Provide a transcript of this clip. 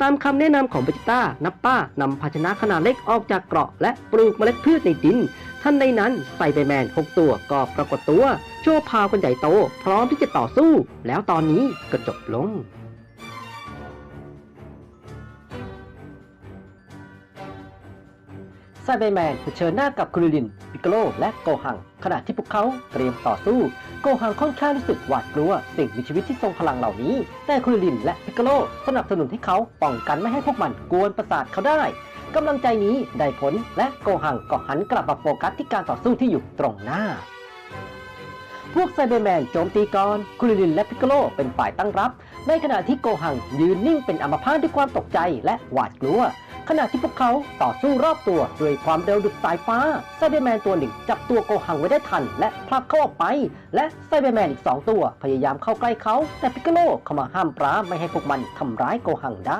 ตามคำแนะนำของเบจิต้านับป้านำภาชนะขนาดเล็กออกจากเกราะ และปลูกเมล็ดพืชในดิน ท่านในนั้นไซเบอร์แมน 6 ตัวก็ปรากฏตัว โชว์พาวกันใหญ่โต พร้อมที่จะต่อสู้ แล้วตอนนี้ก็จบลง ไซเบอร์แมนเผชิญหน้ากับคุริลิน ปิกโล และโกหัง ขณะที่พวกเขาเตรียมต่อสู้ โกหังค่อนข้างรู้สึกหวาดกลัว สิ่งมีชีวิตที่ทรงพลังเหล่านี้ แต่คุริลินและปิกโล สนับสนุนให้เขาป้องกันไม่ให้พวกมันกวนประสาทเขาได้กำลังใจนี้ได้ผลและโกหังก็หันกลับมาโฟกัสที่การต่อสู้ที่อยู่ตรงหน้า พวกไซเบอร์แมนโจมตีก่อนคุริลินและพิกโกโลเป็นฝ่ายตั้งรับ ในขณะที่โกหังยืนนิ่งเป็นอัมพาตด้วยความตกใจและหวาดกลัว ขณะที่พวกเขาต่อสู้รอบตัวด้วยความเร็วดุจสายฟ้า ไซเบอร์แมนตัวหนึ่งจับตัวโกหังไว้ได้ทัน และผลักเขาออกไป และไซเบอร์แมนอีกสองตัว พยายามเข้าใกล้เขา แต่พิกโกโลเข้ามาห้ามปราไม่ให้พวกมันทำร้ายโกหังได้